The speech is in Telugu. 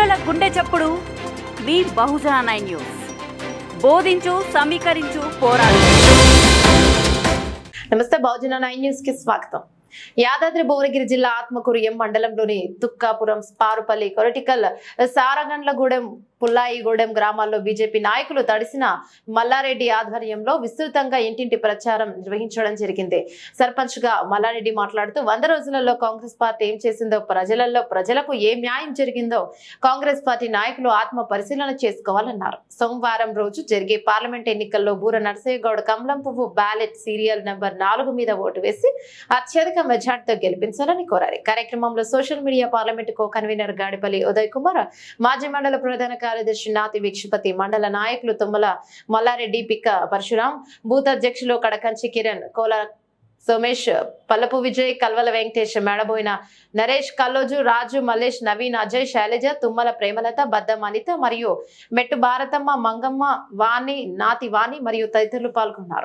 చప్పుడు మీ బహుజన నైన్ న్యూస్. బోధించు సమీకరించు పోరాడు. నమస్తే బహుజన నైన్ న్యూస్కి స్వాగతం. యాదాద్రి భువనగిరి జిల్లా ఆత్మకూరు ఎం మండలంలోని తుక్కాపురం పారుపల్లి కొరటికల్ సారగండ్లగూడెం పుల్లాయిగూడెం గ్రామాల్లో బీజేపీ నాయకులు తడిసిన మల్లారెడ్డి ఆధ్వర్యంలో విస్తృతంగా ఇంటింటి ప్రచారం నిర్వహించడం జరిగింది. సర్పంచ్గా మల్లారెడ్డి మాట్లాడుతూ వంద రోజులలో కాంగ్రెస్ పార్టీ ఏం చేసిందో ప్రజలలో ప్రజలకు ఏ న్యాయం జరిగిందో కాంగ్రెస్ పార్టీ నాయకులు ఆత్మ పరిశీలన చేసుకోవాలన్నారు. సోమవారం రోజు జరిగే పార్లమెంట్ ఎన్నికల్లో బూర నరసయ్యగౌడ్ కమలం పువ్వు బ్యాలెట్ సీరియల్ నెంబర్ నాలుగు మీద ఓటు వేసి అత్యధిక మెజార్టీతో గెలిపించాలని కోరారు. కార్యక్రమంలో social media parliament co convener Gadipalli Uday Kumar మాజీ మండల ప్రధాన కార్యదర్శి నాతి వీక్షపతి మండల నాయకులు తుమ్మల మల్లారెడ్డి పిక్క పరశురాం బూత్ అధ్యక్షులు కడకంచి కిరణ్ కోల సోమేష్ పల్లపు విజయ్ కల్వల వెంకటేష్ మేడబోయిన నరేష్ కల్లోజు రాజు మల్లేష్ నవీన్ అజయ్ శైలజ తుమ్మల ప్రేమలత బద్దం అనిత మరియు మెట్టు భారతమ్మ మంగమ్మ వాణి నాతి వాణి మరియు తదితరులు పాల్గొన్నారు.